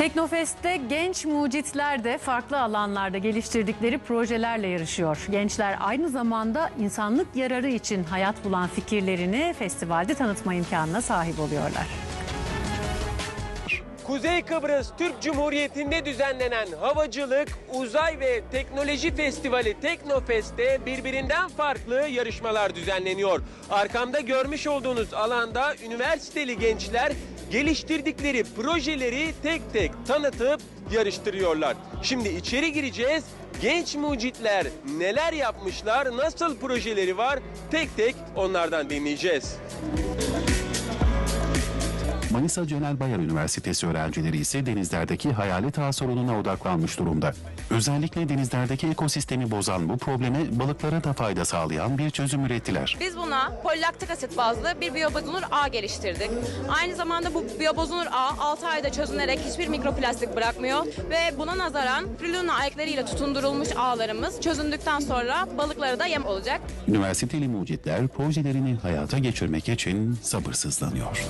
Teknofest'te genç mucitler de farklı alanlarda geliştirdikleri projelerle yarışıyor. Gençler aynı zamanda insanlık yararı için hayat bulan fikirlerini festivalde tanıtma imkanına sahip oluyorlar. Kuzey Kıbrıs Türk Cumhuriyeti'nde düzenlenen Havacılık, Uzay ve Teknoloji Festivali Teknofest'te birbirinden farklı yarışmalar düzenleniyor. Arkamda görmüş olduğunuz alanda üniversiteli gençler geliştirdikleri projeleri tek tek tanıtıp yarıştırıyorlar. Şimdi içeri gireceğiz. Genç mucitler neler yapmışlar, nasıl projeleri var tek tek onlardan dinleyeceğiz. Manisa Celal Bayar Üniversitesi öğrencileri ise denizlerdeki hayalet ağ sorununa odaklanmış durumda. Özellikle denizlerdeki ekosistemi bozan bu probleme balıklara da fayda sağlayan bir çözüm ürettiler. Biz buna polilaktik asit bazlı bir biyobozunur ağ geliştirdik. Aynı zamanda bu biyobozunur ağ 6 ayda çözünerek hiçbir mikroplastik bırakmıyor ve buna nazaran Friluna ayaklarıyla tutundurulmuş ağlarımız çözündükten sonra balıklara da yem olacak. Üniversiteli mucitler projelerini hayata geçirmek için sabırsızlanıyor.